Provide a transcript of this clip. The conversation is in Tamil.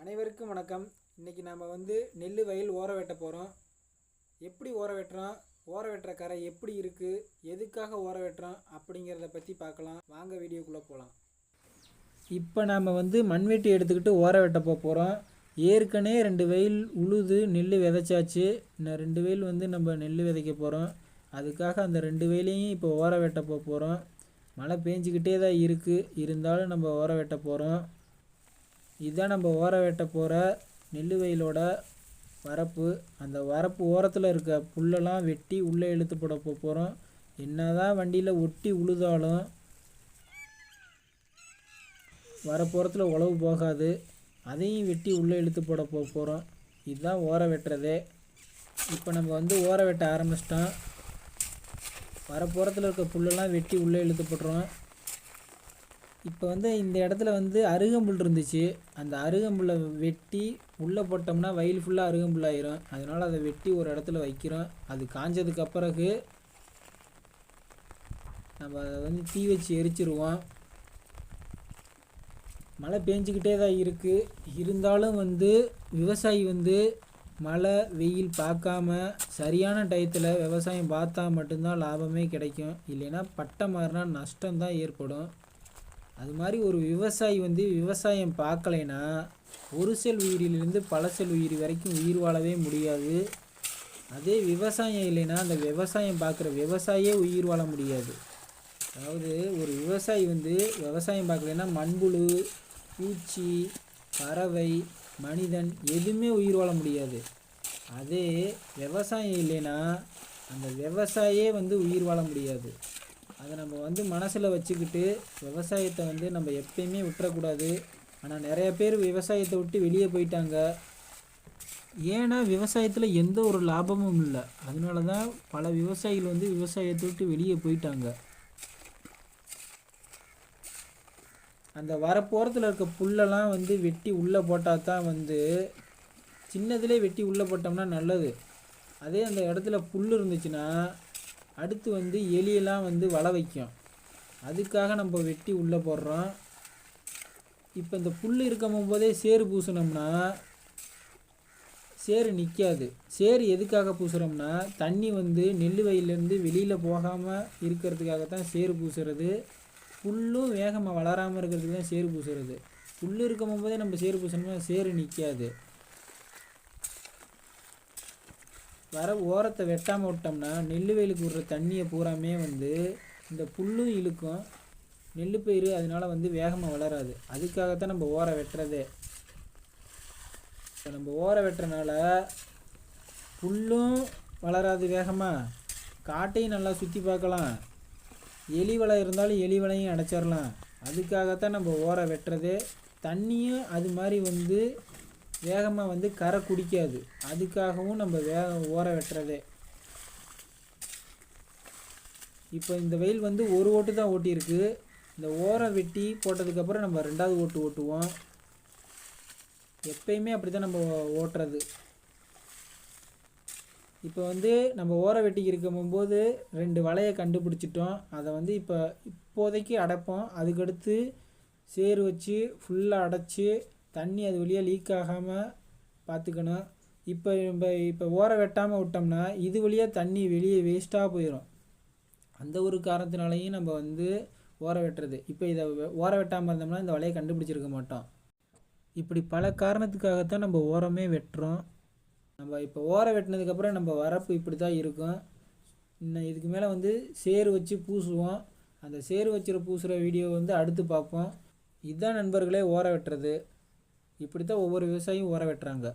அனைவருக்கும் வணக்கம். இன்றைக்கி நாம் வந்து நெல் வயல் ஓர வெட்ட போகிறோம் எப்படி ஓர வெட்டுறோம்? ஓர வெட்டுற கரை எப்படி இருக்குது எதுக்காக ஓர வெட்டுறோம்? அப்படிங்கிறத பற்றி பார்க்கலாம். வாங்க வீடியோக்குள்ளே போகலாம் இப்போ நாம் வந்து மண்வெட்டி எடுத்துக்கிட்டு ஓர வெட்ட போக போகிறோம் ஏற்கனவே ரெண்டு வெயில் உழுது நெல் விதைச்சாச்சு. இன்னும் ரெண்டு வெயில் வந்து நம்ம நெல் விதைக்க போகிறோம் அதுக்காக அந்த ரெண்டு வெயிலையும் இப்போ ஓர வெட்ட போக போகிறோம் மழை பேஞ்சிக்கிட்டே தான் இருக்குது இருந்தாலும் நம்ம ஓர வெட்ட போகிறோம் இதுதான் நம்ம ஓர வெட்ட போகிற நெல் வயலோட வரப்பு அந்த வரப்பு ஓரத்தில் இருக்க புல்லெல்லாம் வெட்டி உள்ளே இழுத்து போட போகிறோம் என்ன தான் வண்டியில் ஒட்டி உழுதாலும் வரப்போகிறத்தில் உழவு போகாது. அதையும் வெட்டி உள்ளே இழுத்து போட போகிறோம் இதுதான் ஓர வெட்டுறதே. இப்போ நம்ம வந்து ஓர வெட்ட ஆரம்பிச்சிட்டோம். வரப்போகிறத்தில் இருக்க புல்லெல்லாம் வெட்டி உள்ளே இழுத்து போட்டுறோம். இப்போ வந்து இந்த இடத்துல வந்து அருகம்புல் இருந்துச்சு. அந்த அருகம்புல்லை வெட்டி உள்ளே போட்டோம்னா வயல் ஃபுல்லாக அருகம்புல்லாயிரும் அதனால் அதை வெட்டி ஒரு இடத்துல வைக்கிறோம். அது காஞ்சதுக்கு பிறகு நம்ம அதை வந்து தீ வச்சு எரிச்சிருவோம். மழை பேஞ்சிக்கிட்டே தான் இருக்குது இருந்தாலும் வந்து விவசாயி வந்து மழை வெயில் பார்க்காம சரியான டயத்தில் விவசாயம் பார்த்தா மட்டும்தான் லாபமே கிடைக்கும். இல்லைன்னா பட்டை மாறினா நஷ்டம்தான் ஏற்படும். அது மாதிரி ஒரு விவசாயி வந்து விவசாயம் பார்க்கலைன்னா ஒரு செல் உயிரிலிருந்து பல செல் உயிர் வரைக்கும் உயிர் வாழவே முடியாது. அதே விவசாயம் இல்லைன்னா அந்த விவசாயம் பார்க்குற விவசாயியே உயிர் வாழ முடியாது. அதாவது ஒரு விவசாயி வந்து விவசாயம் பார்க்கலைன்னா மண்புழு பூச்சி பறவை மனிதன் எதுவுமே உயிர் வாழ முடியாது. அதே விவசாயம் இல்லைன்னா அந்த விவசாயியே வந்து உயிர் வாழ முடியாது. அதை நம்ம வந்து மனசில் வச்சுக்கிட்டு விவசாயத்தை வந்து நம்ம எப்பயுமே விட்டுறக்கூடாது. ஆனால் நிறைய பேர் விவசாயத்தை விட்டு வெளியே போயிட்டாங்க. ஏன்னா விவசாயத்தில் எந்த ஒரு லாபமும் இல்லை. அதனால தான் பல விவசாயிகள் வந்து விவசாயத்தை விட்டு வெளியே போயிட்டாங்க. அந்த வரப்போகிறதுல இருக்க புல்லெல்லாம் வந்து வெட்டி உள்ளே போட்டால் தான் வந்து சின்னதுலேயே வெட்டி உள்ளே போட்டோம்னா நல்லது. அதே அந்த இடத்துல புல் இருந்துச்சுன்னா அடுத்து வந்து எலியெல்லாம் வந்து வலை வைக்கும். அதுக்காக நம்ம வெட்டி உள்ளே போடுறோம். இப்போ இந்த புல் இருக்கும் போதே சேறு பூசினோம்னா சேறு நிற்காது சேறு எதுக்காக பூசுகிறோம்னா தண்ணி வந்து நெல் வயலேருந்து வெளியில் போகாமல் இருக்கிறதுக்காக தான் சேறு பூசுறது. புல்லும் வேகமாக வளராமல் இருக்கிறதுக்கு தான் சேறு பூசுறது. புல் இருக்கும் போதே நம்ம சேறு பூசணும்னா சேறு நிற்காது வர ஓரத்தை வெட்டாமல் விட்டோம்னா நெல் வயலுக்கு விடுற தண்ணியை பூராமே வந்து இந்த புல்லும் இழுக்கும். நெல் பயிர் அதனால வந்து வேகமாக வளராது. அதுக்காகத்தான் நம்ம ஓரை வெட்டுறதே. இப்போ நம்ம ஓரை வெட்டுறனால புல்லும் வளராது வேகமாக காட்டையும் நல்லா சுற்றி பார்க்கலாம். எலி வலை இருந்தாலும் எலி வலையும் அடைச்சிடலாம் அதுக்காகத்தான் நம்ம ஓரை வெட்டுறதே. தண்ணியும் அது மாதிரி வந்து வேகமாக வந்து கரை குடிக்காது. அதுக்காகவும் நம்ம வேக ஓர வெட்டுறதே. இப்போ இந்த வெயில் வந்து ஒரு ஓட்டு தான் ஓட்டியிருக்கு. இந்த ஓரம் வெட்டி போட்டதுக்கப்புறம் நம்ம ரெண்டாவது ஓட்டு ஓட்டுவோம். எப்பயுமே அப்படி தான் நம்ம ஓட்டுறது. இப்போ வந்து நம்ம ஓர வெட்டிக்கு இருக்கும்போது ரெண்டு வலையை கண்டுபிடிச்சிட்டோம். அதை வந்து இப்போ இப்போதைக்கு அடைப்போம். அதுக்கடுத்து சேறு வச்சு ஃபுல்லாக அடைச்சி தண்ணி அது வழியாக லீக் ஆகாமல் பார்த்துக்கணும் இப்போ நம்ம இப்போ ஓர வெட்டாமல் விட்டோம்னா இது வழியாக தண்ணி வெளியே வேஸ்ட்டாக போயிடும் அந்த ஒரு காரணத்தினாலையும் நம்ம வந்து ஓர வெட்டுறது. இப்போ இதை ஓர வெட்டாமல் இருந்தோம்னா இந்த வலையை கண்டுபிடிச்சிருக்க மாட்டோம். இப்படி பல காரணத்துக்காகத்தான் நம்ம ஓரமே வெட்டுறோம். நம்ம இப்போ ஓர வெட்டினதுக்கப்புறம் நம்ம வரப்பு இப்படி தான் இருக்கும். இன்னும் இதுக்கு மேலே வந்து சேர் வச்சு பூசுவோம். அந்த சேர் வச்சுற பூசுகிற வீடியோ வந்து அடுத்து பார்ப்போம். இதுதான் நண்பர்களே ஓர வெட்டுறது. இப்படி தான் ஒவ்வொரு விவசாயியும் ஓர வெட்டுறாங்க.